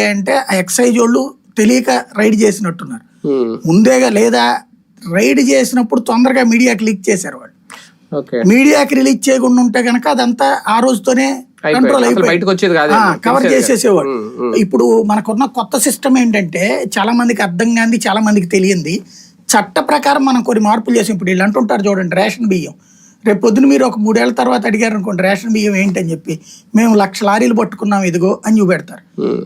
అంటే ఆ ఎక్సైజ్ వాళ్ళు తెలియక రైడ్ చేసినట్టున్నారు. ముందేగా లేదా రైడ్ చేసినప్పుడు తొందరగా మీడియాకి లీక్ చేశారు వాళ్ళు. మీడియాకి రిలీజ్ చేయకుండా ఉంటే గనక అదంతా ఆ రోజుతోనే అయిపోయింది. కంట్రోల్ కాదు. కవర్ చేసేసేవాడు. ఇప్పుడు మనకున్న కొత్త సిస్టమ్ ఏంటంటే చాలా మందికి అర్థం కాంది చాలా మందికి తెలియంది. చట్ట ప్రకారం మనం కొన్ని మార్పులు చేసాం. ఇప్పుడు వీళ్ళు అంటుంటారు చూడండి రేషన్ బియ్యం. రేపు పొద్దున మీరు ఒక మూడేళ్ళ తర్వాత అడిగారు అనుకోండి రేషన్ బియ్యం ఏంటని చెప్పి మేము లక్ష లారీలు పట్టుకున్నాం ఇదిగో అని చూపెడతారు.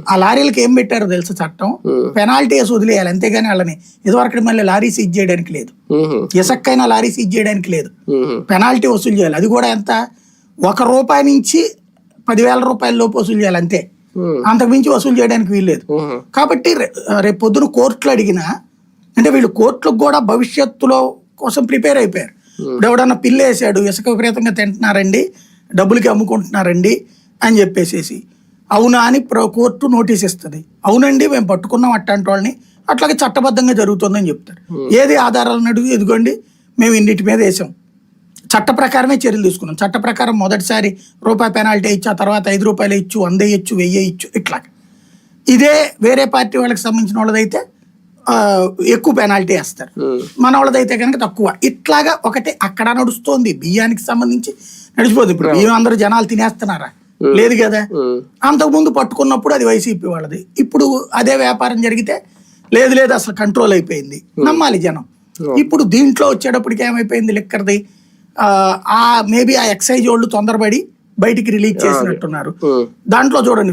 ఆ లారీలకు ఏం పెట్టారో తెలుసు చట్టం? పెనాల్టీ వేసి వదిలేయాలి అంతేగాని వాళ్ళని ఇదివరకు మళ్ళీ లారీ సీజ్ చేయడానికి లేదు. ఇసక్కైనా లారీ సీజ్ చేయడానికి లేదు. పెనాల్టీ వసూలు చేయాలి. అది కూడా ఎంత? ఒక రూపాయి నుంచి పదివేల రూపాయల లోపు వసూలు చేయాలి అంతే. ఉమ్, అంతకుమించి వసూలు చేయడానికి వీల్లేదు కాబట్టి రేపు పొద్దున కోర్టులు అడిగినా అంటే వీళ్ళు కోర్టులకు కూడా భవిష్యత్తులో కోసం ప్రిపేర్ అయిపోయారు. ఇప్పుడు ఎవడన్నా పిల్లు వేసాడు ఇసుక విపరీతంగా తింటున్నారండి డబ్బులకి అమ్ముకుంటున్నారండి అని చెప్పేసేసి. అవునా అని ప్ర- కోర్టు నోటీస్ ఇస్తుంది. అవునండి మేము పట్టుకున్నాం అట్లాంటి వాళ్ళని. అట్లాగే చట్టబద్ధంగా జరుగుతుందని చెప్తారు. ఏది ఆధారాలను అడుగు ఎదుగోండి మేము ఇన్నిటి మీద వేసాం. చట్ట ప్రకారమే చర్యలు తీసుకున్నాం. చట్ట ప్రకారం మొదటిసారి రూపాయి పెనాల్టీ ఇచ్చు ఆ తర్వాత ఐదు రూపాయలు ఇచ్చు వంద ఇచ్చు వెయ్యి ఇచ్చు ఇట్లా ఇదే వేరే పార్టీ వాళ్ళకి సంబంధించిన వాళ్ళదైతే ఎక్కువ పెనాల్టీ వేస్తారు. మన వాళ్ళదైతే కనుక తక్కువ. ఇట్లాగా ఒకటి అక్కడ నడుస్తోంది. బియ్యానికి సంబంధించి నడిచిపోతుంది ఇప్పుడు బియ్యం అందరూ జనాలు తినేస్తున్నారా? లేదు కదా? అంతకుముందు పట్టుకున్నప్పుడు అది వైసీపీ వాళ్ళది. ఇప్పుడు అదే వ్యాపారం జరిగితే లేదు లేదు అసలు కంట్రోల్ అయిపోయింది. నమ్మాలి జనం. ఇప్పుడు దీంట్లో వచ్చేటప్పటికి ఏమైపోయింది? లిక్కర్ది. ఆ, మేబీ ఆ ఎక్సైజ్ వాళ్ళు తొందరపడి బయటికి రిలీజ్ చేసినట్టున్నారు. దాంట్లో చూడండి.